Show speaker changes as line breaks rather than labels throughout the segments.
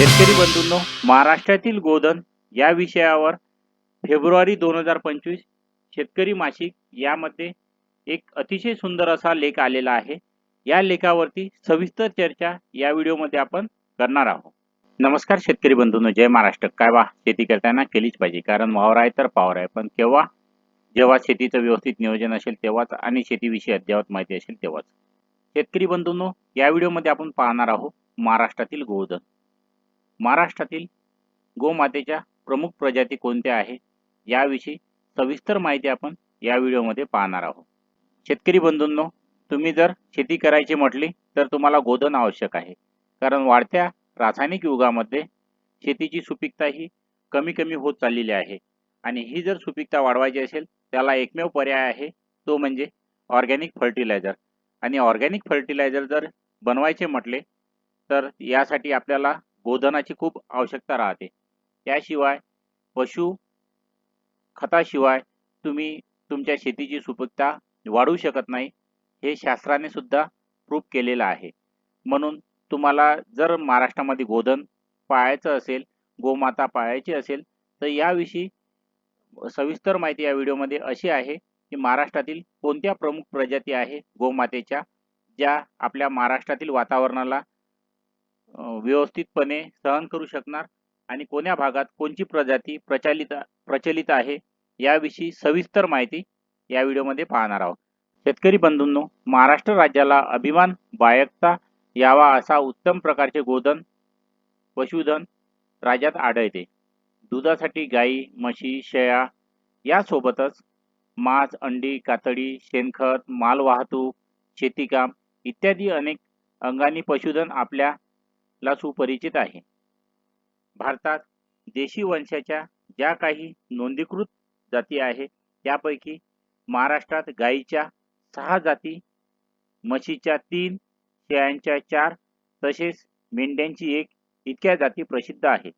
शेतकरी बंधूंनो महाराष्ट्रातील गोधन या विषयावर फेब्रुवारी दोन हजार पंचवीस शेतकरी मासिक यामध्ये एक अतिशय सुंदर असा लेख आलेला आहे. या लेखावरती सविस्तर चर्चा या व्हिडिओमध्ये आपण करणार आहोत. नमस्कार शेतकरी बंधूंनो जय महाराष्ट्र. काय वा शेती करताना केलीच पाहिजे कारण वावर आहे तर पावर आहे. पण केव्हा जेव्हा शेतीचं व्यवस्थित नियोजन असेल तेव्हाच आणि शेतीविषयी अद्ययावत माहिती असेल तेव्हाच. शेतकरी बंधूंनो या व्हिडिओमध्ये आपण पाहणार आहोत महाराष्ट्रातील गोधन. महाराष्ट्रातील गोमातेच्या प्रमुख प्रजाती कोणत्या आहेत? याविषयी सविस्तर माहिती आपण या व्हिडिओमध्ये पाहणार आहोत. शेतकरी बंधूंनो तुम्ही जर शेती करायची म्हटली तर तुम्हाला गोधन आवश्यक आहे. कारण वाढत्या रासायनिक युगामध्ये शेतीची सुपीकता ही कमी कमी होत चाललेली आहे. आणि ही जर सुपीकता वाढवायची असेल त्याला एकमेव पर्याय आहे तो म्हणजे ऑर्गॅनिक फर्टिलायझर. आणि ऑर्गॅनिक फर्टिलायझर जर बनवायचे म्हटले तर यासाठी आपल्याला गोधनाची खूप आवश्यकता राहते. त्याशिवाय पशु खताशिवाय तुम्ही तुमच्या शेतीची सुपीकता वाढवू शकत नाही हे शास्त्राने सुद्धा प्रूफ केलेलं आहे. म्हणून तुम्हाला जर महाराष्ट्रामध्ये गोधन पाळायचं असेल गोमाता पाळायची असेल तर याविषयी सविस्तर माहिती या व्हिडिओमध्ये अशी आहे की महाराष्ट्रातील कोणत्या प्रमुख प्रजाती आहे गोमातेच्या ज्या आपल्या महाराष्ट्रातील वातावरणाला व्यवस्थितपणे सहन करू शकणार आणि कोण्या भागात कोणची प्रजाती प्रचलित प्रचलित आहे याविषयी सविस्तर माहिती या व्हिडिओमध्ये पाहणार आहोत. शेतकरी बंधूंनो महाराष्ट्र राज्याला अभिमान बायकता यावा असा उत्तम प्रकारचे गोधन पशुधन राज्यात आढळते. दुधासाठी गाई म्हशी शेळ्या यासोबतच मांस अंडी कातडी शेणखत मालवाहतूक शेतीकाम इत्यादी अनेक अंगानी पशुधन आपल्या ला सुपरिचित आहे. भारतात देशी वंशाच्या ज्या काही नोंदीकृत जाती आहे त्यापैकी महाराष्ट्रात गायीच्या सहा जाती म्हशीच्या तीन शेळ्यांच्या चार तसेच मेंढ्यांची एक इतक्या जाती प्रसिद्ध आहेत.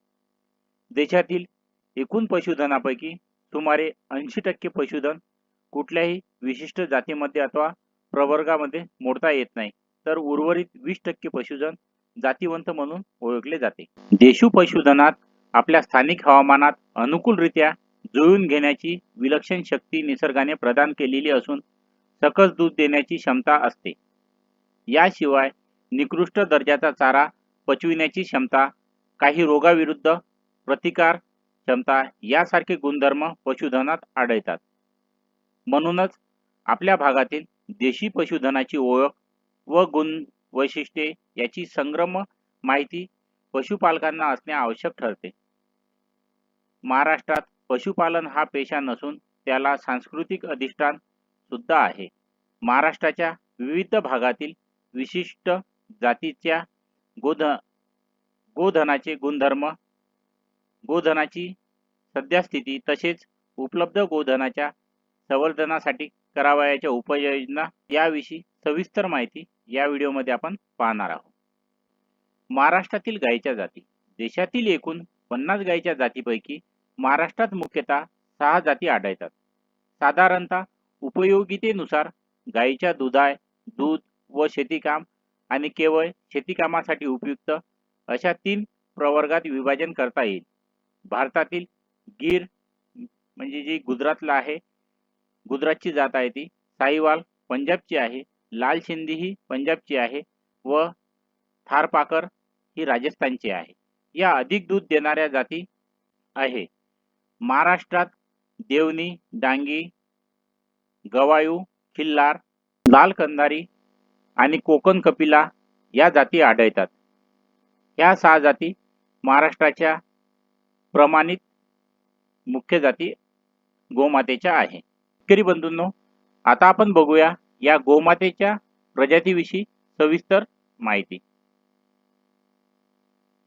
देशातील एकूण पशुधनापैकी सुमारे ऐंशी टक्के पशुधन कुठल्याही विशिष्ट जातीमध्ये अथवा प्रवर्गामध्ये मोडता येत नाही तर उर्वरित वीस टक्के पशुधन जातीवंत म्हणून ओळखले जाते. देशू पशुधनात आपल्या स्थानिक हवामानात अनुकूलरित्या जुळून घेण्याची विलक्षण शक्ती निसर्गाने प्रदान केलेली असून सकस दूध देण्याची क्षमता असते. याशिवाय निकृष्ट दर्जाचा चारा पचविण्याची क्षमता काही रोगाविरुद्ध प्रतिकार क्षमता यासारखे गुणधर्म पशुधनात आढळतात. म्हणूनच आपल्या भागातील देशी पशुधनाची ओळख व गुण वैशिष्ट्ये याची संग्रम माहिती पशुपालकांना असणे आवश्यक ठरते. महाराष्ट्रात पशुपालन हा पेशा नसून त्याला सांस्कृतिक अधिष्ठान सुद्धा आहे. महाराष्ट्राच्या विविध भागातील विशिष्ट जातीच्या गोध गोधनाचे गुणधर्म गोधनाची सद्यस्थिती तसेच उपलब्ध गोधनाच्या संवर्धनासाठी करावयाच्या उपाययोजना याविषयी सविस्तर माहिती या व्हिडिओमध्ये आपण पाहणार आहोत. महाराष्ट्रातील गायीच्या जाती. देशातील एकूण पन्नास गायीच्या जातीपैकी महाराष्ट्रात मुख्यतः सहा जाती आढळतात. साधारणतः उपयोगितेनुसार गायीच्या दुधाय दूध व शेतीकाम आणि केवळ शेतीकामासाठी उपयुक्त अशा तीन प्रवर्गात विभाजन करता येईल. भारतातील गीर म्हणजे जी गुजरातला आहे गुजरातची जात आहे ती साईवाल पंजाबची आहे लाल शिंदी ही पंजाबची आहे व थारपाकर ही राजस्थानची आहे. या अधिक दूध देणाऱ्या जाती आहे. महाराष्ट्रात देवनी डांगी गवायू खिल्लार लाल कंदारी आणि कोकण कपिला या जाती आढळतात. या सहा जाती महाराष्ट्राच्या प्रमाणित मुख्य जाती गोमातेच्या आहे. शेतकरी बंधूंनो आता आपण बघूया या गोमातेच्या प्रजातीविषयी सविस्तर माहिती.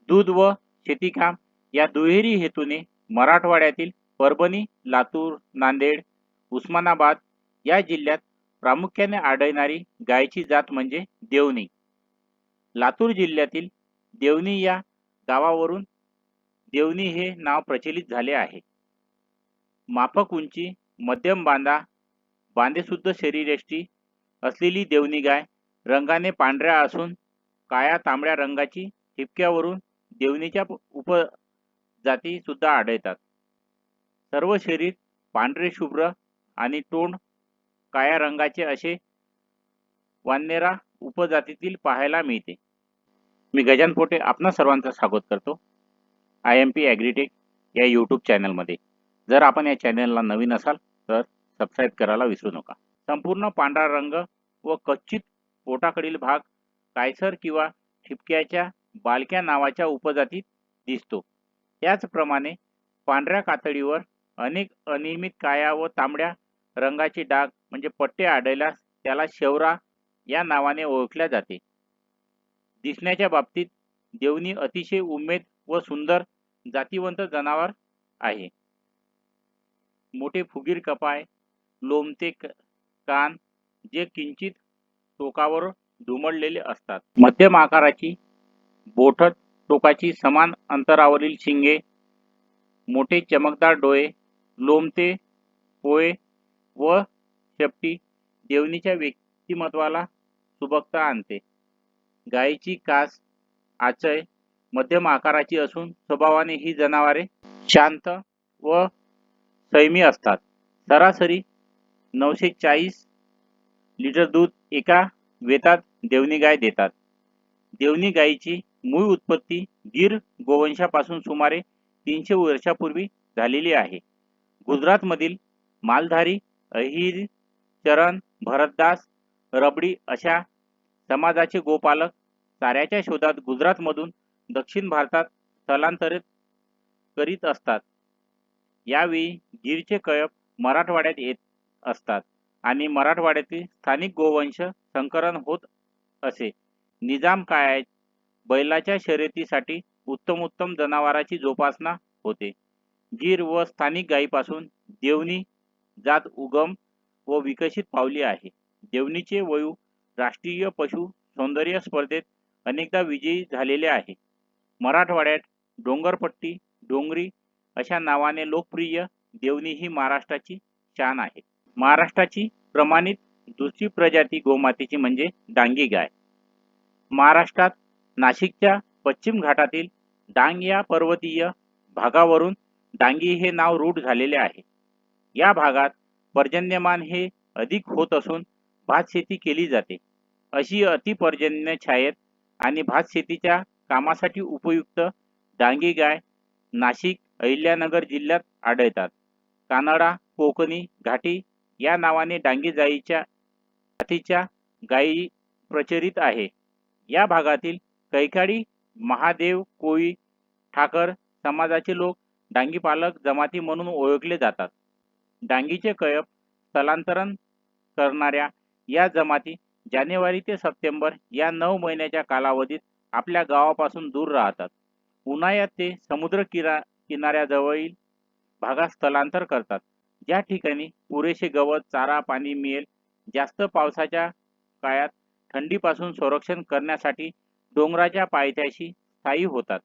दूध व शेतीकाम या दुहेरी हेतूने मराठवाड्यातील परभणी लातूर नांदेड उस्मानाबाद या जिल्ह्यात प्रामुख्याने आढळणारी गायची जात म्हणजे देवणी. लातूर जिल्ह्यातील देवणी या गावावरून देवणी हे नाव प्रचलित झाले आहे. माफक उंची मध्यम बांधा बांधेसुद्ध शरीरयष्टी असलेली देवणी गाय रंगाने पांढऱ्या असून काळ्या तांबड्या रंगाची ठिपक्यावरून देवणीच्या उपजाती सुद्धा आढळतात. सर्व शरीर पांढरे शुभ्र आणि तोंड काळ्या रंगाचे असे वानेरा उपजातीतील पाहायला मिळते. मी गजान पोटे आपणा सर्वांचं स्वागत करतो. आय एम पी ॲग्रीटेक या यूट्यूब चॅनलमध्ये जर आपण या चॅनलला नवीन असाल तर सबस्क्राईब करायला विसरू नका. संपूर्ण पांढरा रंग व कच्चित पोटाकडील भाग कायसर किंवा ठिपक्याच्या बालक्या नावाच्या उपजातीत दिसतो. त्याचप्रमाणे पांढऱ्या कातडीवर अनेक अनियमित काळ्या व तांबड्या रंगाचे डाग म्हणजे पट्टे आढळल्यास त्याला शेवरा या नावाने ओळखल्या जाते. दिसण्याच्या बाबतीत देवणी अतिशय उमेद व सुंदर जातीवंत जनावर आहे. मोठे फुगीर कपाय लोमते कान जे किंचित टोकावर दुमडलेले असतात. मध्यम आकाराची बोठत टोकाची समान अंतरावरील शिंगे मोठे चमकदार डोळे लोमते पोळे व शेपटी देवणीच्या व्यक्तिमत्वाला सुबकता आणते. गायीची कास आचय मध्यम आकाराची असून स्वभावाने ही जनावरे शांत व सैमी असतात. सरासरी नऊशे चाळीस लिटर दूध एका वेतात देवणी गाय देतात. देवणी गायीची मूळ उत्पत्ती गीर गोवंशापासून सुमारे तीनशे वर्षापूर्वी झालेली आहे. गुजरातमधील मालधारी अहिर चरण भरतदास रबडी अशा समाजाचे गोपालक चाऱ्याच्या शोधात गुजरातमधून दक्षिण भारतात स्थलांतरित करीत असतात. यावेळी गीरचे कळप मराठवाड्यात येत असतात. आणि मराठवाड्यातील स्थानिक गोवंश संकरण होत असे. निजाम काळात बैलाच्या शर्यतीसाठी उत्तम उत्तम जनावराची जोपासना होते. गीर व स्थानिक गायीपासून देवणी जात उगम व विकसित पावली आहे. देवणीचे वयू राष्ट्रीय पशु सौंदर्य स्पर्धेत अनेकदा विजयी झालेले आहे. मराठवाड्यात डोंगरपट्टी डोंगरी अशा नावाने लोकप्रिय देवणी ही महाराष्ट्राची शान आहे. महाराष्ट्राची प्रमाणित दुसरी प्रजाती गोमातेची म्हणजे डांगी गाय. महाराष्ट्रात नाशिकच्या पश्चिम घाटातील डांग या पर्वतीय भागावरून डांगी हे नाव रूढ झालेले आहे. या भागात पर्जन्यमान हे अधिक होत असून भात शेती केली जाते. अशी अतिपर्जन्य छायेत आणि भात शेतीच्या कामासाठी उपयुक्त डांगी गाय नाशिक अहिल्यानगर जिल्ह्यात आढळतात. कानडा कोकणी घाटी या नावाने डांगी जाईच्या जातीच्या गायी प्रचलित आहे. या भागातील कैकाडी महादेव कोळी ठाकर समाजाचे लोक डांगी पालक जमाती म्हणून ओळखले जातात. डांगीचे कळप स्थलांतरण करणाऱ्या या जमाती जानेवारी ते सप्टेंबर या नऊ महिन्याच्या कालावधीत आपल्या गावापासून दूर राहतात. उन्हाळ्यात ते समुद्र किरा किनाऱ्याजवळील भागात स्थलांतर करतात. ज्या ठिकाणी पुरेसे गवत चारा पाणी मिळेल. जास्त पावसाच्या काळात थंडीपासून संरक्षण करण्यासाठी डोंगराच्या पायथ्याशी स्थायी होतात.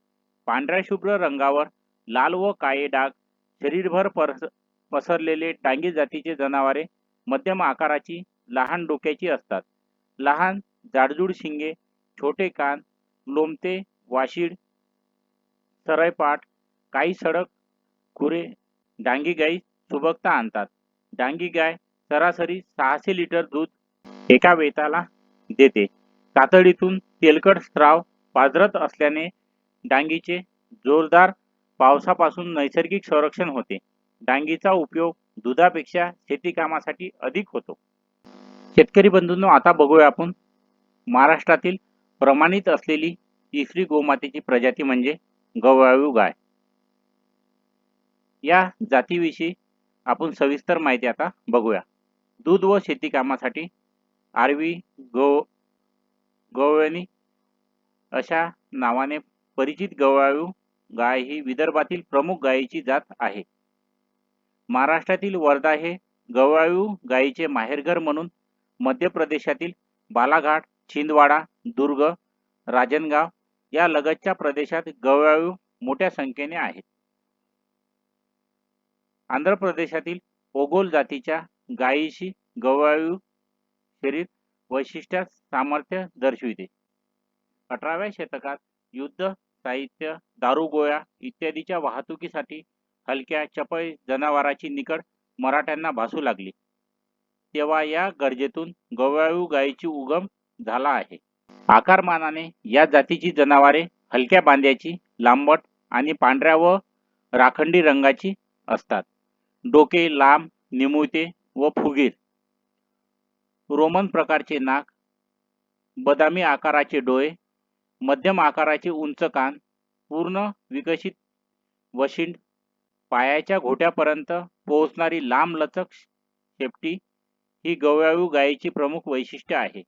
पांढऱ्या शुभ्र रंगावर लाल व काळे डाग शरीरभर पसरलेले टांगी जातीचे जनावरे मध्यम आकाराची लहान डोक्याची असतात. लहान जाडजूड शिंगे छोटे कान लोमते वाशिड सरयपाट काही सडक खुरे डांगी गाई सुबकता आणतात. डांगी गाय सरासरी सहाशे लिटर दूध एका वेताला देते. कातडीतून तेलकट स्त्राव पाजरत असल्याने डांगीचे जोरदार पावसापासून नैसर्गिक संरक्षण होते. डांगीचा उपयोग दुधापेक्षा शेती कामासाठी अधिक होतो. शेतकरी बंधूंनो आता बघूया आपण महाराष्ट्रातील प्रमाणित असलेली तिसरी गोमातेची प्रजाती म्हणजे गवळाळू गाय. या जातीविषयी आपण सविस्तर माहिती आता बघूया. दूध व शेती कामासाठी आरवी गव गवळणी अशा नावाने परिचित गवळाळू गाय ही विदर्भातील प्रमुख गायीची जात आहे. महाराष्ट्रातील वर्धा हे गवळाळू गायीचे माहेरघर म्हणून मध्य प्रदेशातील बालाघाट छिंदवाडा दुर्ग राजनगाव या लगतच्या प्रदेशात गवळाळू मोठ्या संख्येने आहेत. आंध्र प्रदेशातील ओगोल जातीच्या गायीशी गवायू शरीर वैशिष्ट्यात सामर्थ्य दर्शविते. अठराव्या शतकात युद्ध साहित्य दारू गोळ्या इत्यादीच्या वाहतुकीसाठी हलक्या चपळ जनावराची निकड मराठ्यांना भासू लागली. तेव्हा या गरजेतून गवळावू गायीची उगम झाला आहे. आकारमानाने या जातीची जनावरे हलक्या बांध्याची लांबट आणि पांढऱ्या व राखंडी रंगाची असतात. डोके लांब निमुळते व फुगीर. रोमन प्रकारचे नाक बदामी आकाराचे डोळे मध्यम आकाराचे उंच कान पूर्ण विकसित वशिंड पायाच्या घोट्यापर्यंत पोहोचणारी लांब लचक शेपटी ही गवळाळू गायीची प्रमुख वैशिष्ट्य आहे.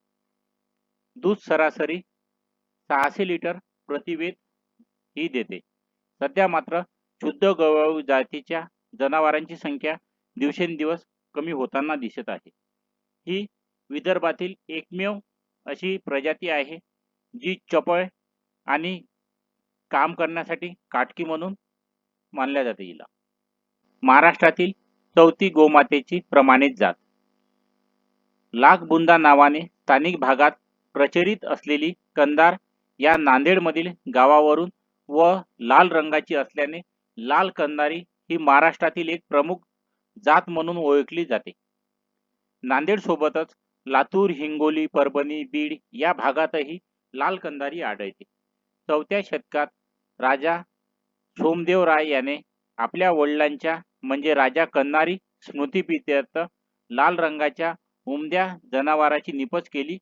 दूध सरासरी सहाशे लिटर प्रतिवेद ही देते. सध्या मात्र शुद्ध गवळाळू जातीच्या जनावरांची संख्या दिवसेंदिवस कमी होताना दिसत आहे. ही विदर्भातील एकमेव अशी प्रजाती आहे जी चपळ आणि काम करण्यासाठी काटकी म्हणून मानल्या जाते हिला. महाराष्ट्रातील चौथी गोमातेची प्रमाणित जात. लाखबुंदा नावाने स्थानिक भागात प्रचलित असलेली कंदार या नांदेडमधील गावावरून व लाल रंगाची असल्याने लाल कंदारी ही महाराष्ट्रातील एक प्रमुख जात म्हणून ओळखली जाते. नांदेड सोबतच लातूर हिंगोली परभणी बीड या भागातही लाल कंदारी आढळते. चौथ्या शतकात राजा सोमदेव राय याने आपल्या वडिलांच्या म्हणजे राजा कन्नारी स्मृतीपित्यर्थ लाल रंगाच्या उमद्या जनावराची निपज केली.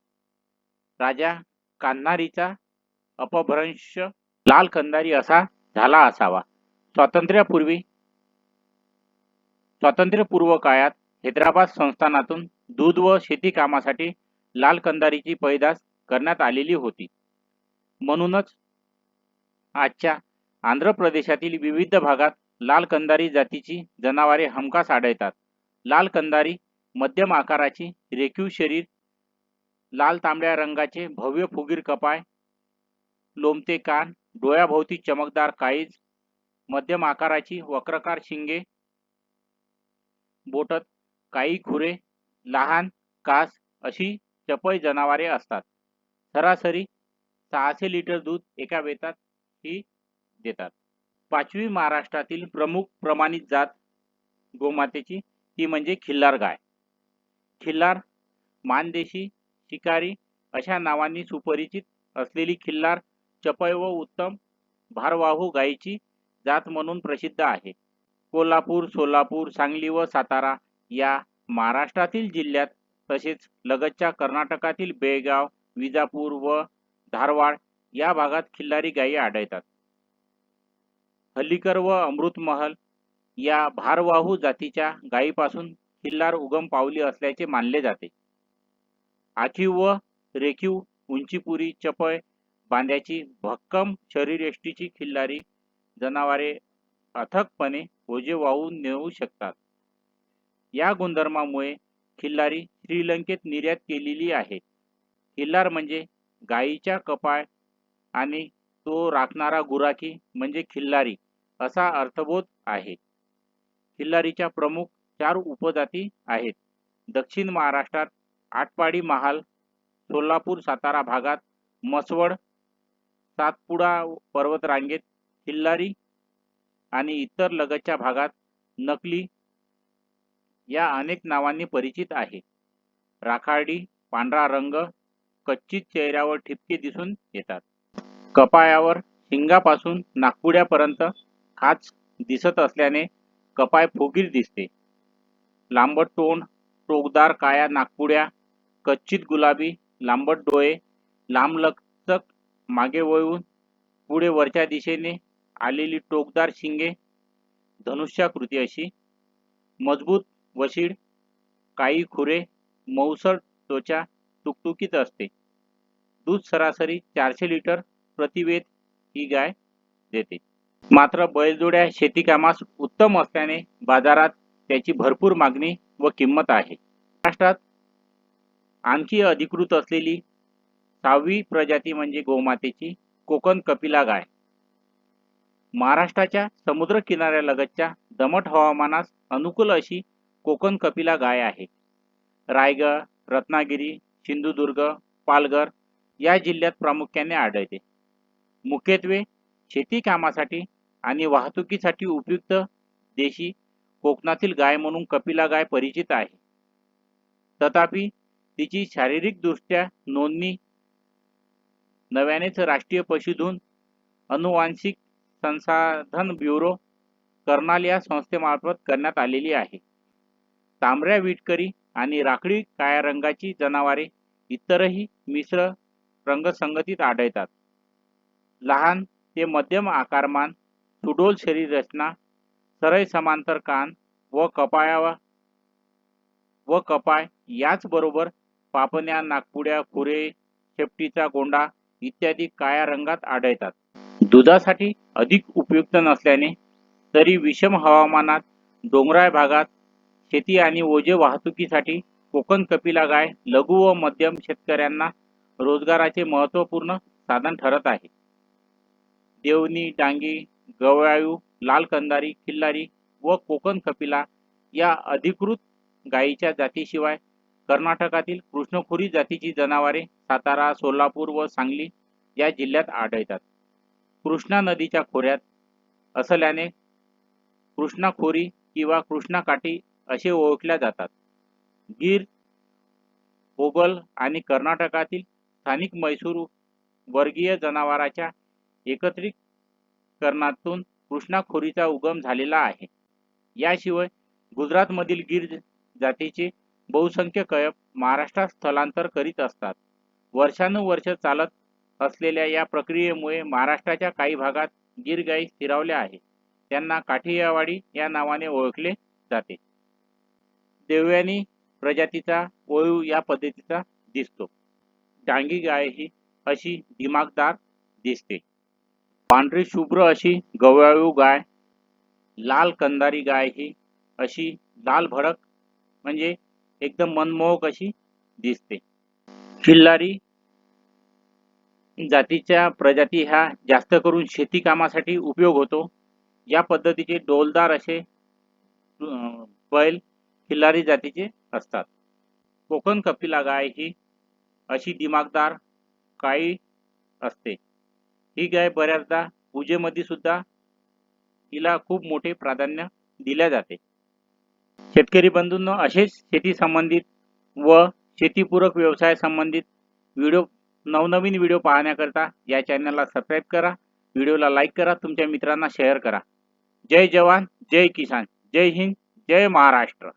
राजा कान्हारीचा अपभ्रंश लाल कंदारी असा झाला असावा. स्वातंत्र्यापूर्वी स्वातंत्र्यपूर्व काळात हैदराबाद संस्थानातून दूध व शेती कामासाठी लाल कंदारीची पैदास करण्यात आलेली होती. म्हणूनच आजच्या आंध्र प्रदेशातील विविध भागात लाल कंदारी जातीची जनावरे हमखास आढळतात. लाल कंदारी मध्यम आकाराची रेखीव शरीर लाल तांबड्या रंगाचे भव्य फुगीर कपाय लोमते कान डोळ्याभोवती चमकदार काळीज मध्यम आकाराची वक्रकार शिंगे बोटत काही खुरे लहान कास अशी चपळ जनावरे असतात. सरासरी सहाशे लिटर दूध एका वेतात ही देतात. पाचवी महाराष्ट्रातील प्रमुख प्रमाणित जात गोमातेची ती म्हणजे खिल्लार गाय. खिल्लार मानदेशी शिकारी अशा नावांनी सुपरिचित असलेली खिल्लार चपळ व उत्तम भारवाहू गायीची जात म्हणून प्रसिद्ध आहे. कोल्हापूर सोलापूर सांगली व सातारा या महाराष्ट्रातील जिल्ह्यात तसेच लगतच्या कर्नाटकातील बेळगाव विजापूर व धारवाड या भागात खिल्लारी गायी आढळतात. हल्लीकर व अमृतमहल या भारवाहू जातीच्या गायीपासून खिल्लार उगम पावली असल्याचे मानले जाते. आखीव व रेखीव उंचीपुरी चपळ बांध्याची भक्कम शरीरयष्टीची खिल्लारी जनावरे अथकपणे ओझे वाहून नेऊ शकतात. या गुणधर्मामुळे खिल्लारी श्रीलंकेत निर्यात केलेली आहे. खिल्लार म्हणजे गायीच्या कपाळ आणि तो राखणारा गुराखी म्हणजे खिल्लारी असा अर्थबोध आहे. खिल्लारीच्या प्रमुख चार उपजाती आहेत. दक्षिण महाराष्ट्रात आटपाडी महाल सोलापूर सातारा भागात मसवड सातपुडा पर्वतरांगेत खिल्लारी आणि इतर लगतच्या भागात नकली या अनेक नावांनी परिचित आहे. राखाडी पांढरा रंग कच्चित चेहऱ्यावर ठिपके दिसून येतात. कपायावर शिंगापासून नागपुड्यापर्यंत खाच दिसत असल्याने कपाय फुगीर दिसते. लांबट तोंड टोकदार काया नागपुड्या कच्चित गुलाबी लांबट डोळे लांबलचक मागे वळून पुढे वरच्या दिशेने आलेली टोकदार शिंगे धनुष्याकृती अशी. मजबूत वशीड काही खुरे मौसळ त्वचा टुकटुकीत असते. दूध सरासरी चारशे लिटर प्रतिवेद ही गाय देते. मात्र बैलजोड्या शेतीकामास उत्तम असल्याने बाजारात त्याची भरपूर मागणी व किंमत आहे. महाराष्ट्रात आणखी अधिकृत असलेली सहावी प्रजाती म्हणजे गोमातेची कोकण कपिला गाय. महाराष्ट्राच्या समुद्र किनाऱ्यालगतच्या दमट हवामानास अनुकूल अशी कोकण कपिला गाय आहे. रायगड रत्नागिरी सिंधुदुर्ग पालघर या जिल्ह्यात प्रामुख्याने आढळते. मुख्यत्वे शेती कामासाठी आणि वाहतुकीसाठी उपयुक्त देशी कोकणातील गाय म्हणून कपिला गाय परिचित आहे. तथापि तिची शारीरिकदृष्ट्या नोंदणी नव्यानेच राष्ट्रीय पशुधन अनुवांशिक संसाधन ब्युरो कर्नाल या संस्थेमार्फत करण्यात आलेली आहे. तांबड्या विटकरी आणि राखडी काळ्या रंगाची जनावरे इतरही मिश्र रंगसंगतीत आढळतात. लहान ते मध्यम आकारमान सुडोल शरीर रचना सरळ समांतर कान व कपाळावा व कपाळ याचबरोबर पापण्या नागपुड्या खुरे शेपटीचा गोंडा इत्यादी काळ्या रंगात आढळतात. दुधासाठी अधिक उपयुक्त नसल्याने तरी विषम हवामानात डोंगराळ भागात शेती आणि ओझे वाहतुकीसाठी कोकण कपिला गाय लघु व मध्यम शेतकऱ्यांना रोजगाराचे महत्त्वपूर्ण साधन ठरत आहे. देवणी डांगी गवळायू लाल कंदारी खिल्लारी व कोकण कपिला या अधिकृत गायीच्या जातीशिवाय कर्नाटकातील कृष्णखुरी जातीची जनावरे सातारा सोलापूर व सांगली या जिल्ह्यात आढळतात. कृष्णा नदीच्या खोऱ्यात असल्याने कृष्णाखोरी किंवा कृष्णाकाठी असे ओळखल्या जातात. गीर ओबल आणि कर्नाटकातील स्थानिक मैसूर वर्गीय जनावराच्या एकत्रीकरणातून कृष्णाखोरीचा उगम झालेला आहे. याशिवाय गुजरातमधील गीर जातीचे बहुसंख्य कयप महाराष्ट्रात स्थलांतर करीत असतात. वर्षानुवर्ष चालत असलेल्या या प्रक्रियेमुळे महाराष्ट्राच्या काही भागात गीर गायी स्थिरावल्या आहे. त्यांना काठियावाडी या नावाने ओळखले जाते. देवयानी प्रजातीचा ओळू या पद्धतीचा दिसतो. डांगी गाय ही अशी दिमागदार दिसते. पांढरी शुभ्र अशी गवळाळू गाय लाल कंदारी गाय ही अशी लाल भडक म्हणजे एकदम मनमोहक अशी दिसते. खिल्लारी जातीच्या प्रजाती ह्या जास्त करून शेती कामासाठी उपयोग होतो. या पद्धतीचे डोलदार असे बैल खिल्लारी जातीचे असतात. कोकण कपिला गाय ही अशी दिमागदार काळी असते. ही गाय बऱ्याचदा पूजेमध्ये सुद्धा तिला खूप मोठे प्राधान्य दिले जाते. शेतकरी बंधूंनो असेच शेती संबंधित व शेतीपूरक व्यवसाय संबंधित व्हिडिओ नवनवीन व्हिडिओ पाहण्याकरता या चॅनलला सबस्क्राईब करा. व्हिडिओला लाईक करा. तुमच्या मित्रांना शेअर करा. जय जवान जय किसान जय हिंद जय महाराष्ट्र.